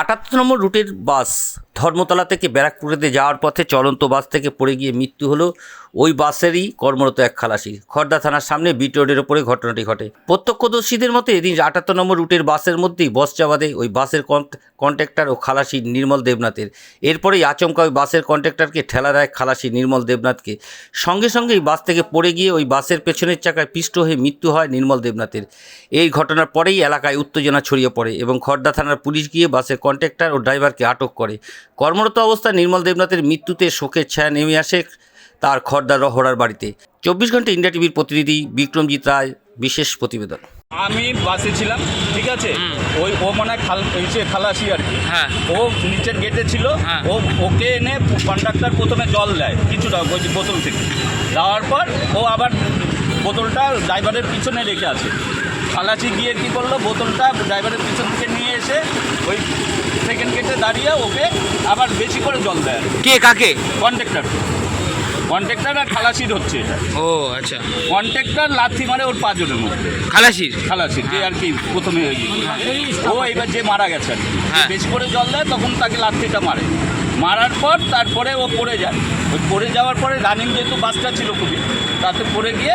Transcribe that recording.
আটাত্তর নম্বর রুটের বাস ধর্মতলা থেকে ব্যারাকপুরেতে যাওয়ার পথে চলন্ত বাস থেকে পড়ে গিয়ে মৃত্যু হলো ওই বাসেরই কর্মরত এক খালাসি। খর্দা থানার সামনে বিট রোডের ওপরে ঘটনাটি ঘটে। প্রত্যক্ষদর্শীদের মতে এদিন আটাত্তর নম্বর রুটের বাসের মধ্যেই বস চাবাদে ওই বাসের কন্ট্রাক্টর ও খালাসি নির্মল দেবনাথের। এরপরেই আচমকা ওই বাসের কন্ট্রাক্টরকে ঠেলা দেয় খালাসি নির্মল দেবনাথকে। সঙ্গে সঙ্গেই বাস থেকে পড়ে গিয়ে ওই বাসের পেছনের চাকায় পিষ্ট হয়ে মৃত্যু হয় নির্মল দেবনাথের। এই ঘটনার পরেই এলাকায় উত্তেজনা ছড়িয়ে পড়ে এবং খর্দা থানার পুলিশ গিয়ে বাসের কন্ট্রাক্টর ও ড্রাইভারকে আটক করে। কর্মরত অবস্থায় নির্মল দেবনাথের মৃত্যুতে শোকের ছায়া নেমে আসে তার খর্দার রহড়ার বাড়িতে। চব্বিশ ঘণ্টা ইন্ডিয়া টিভির প্রতিনিধি বিক্রমজিৎ রায় বিশেষ প্রতিবেদন। আমি বাসে ছিলাম ঠিক আছে? ওই ও মনে হয় খাল এসে খালাসি আর কি। হ্যাঁ। ও নিচের গেটে ছিল হ্যাঁ। ও ওকে এনে কন্ডাক্টর প্রথমে জল দেয় কিছুটা ওই বোতল থেকে। দেওয়ার পর ও আবার বোতলটা ড্রাইভারের পিছনে রেখে আছে খালাসি গিয়ে কি করল বোতলটা ড্রাইভারের পিছন থেকে নিয়ে এসে ওই দাঁড়িয়ে ওকে আবার বেশি করে জল দেয়। কে কাকে? কন্ট্রাক্টর কন্ট্রাক্টর আর খালাসির হচ্ছে এটা। ও আচ্ছা। কন্ট্রাক্টর লাথি মারে ওর পাঁচজনের মধ্যে। খালাসির? খালাসি যে আর কি প্রথমে ওই ও এবার যে মারা গেছে আর কি। হ্যাঁ। বেশি করে জল দেয় তখন তাকে লাথিটা মারে। মারার পর তারপরে ও পড়ে যায়। ওই পড়ে যাওয়ার পরে রানিং যেহেতু বাসটা ছিল খুবই তাতে পড়ে গিয়ে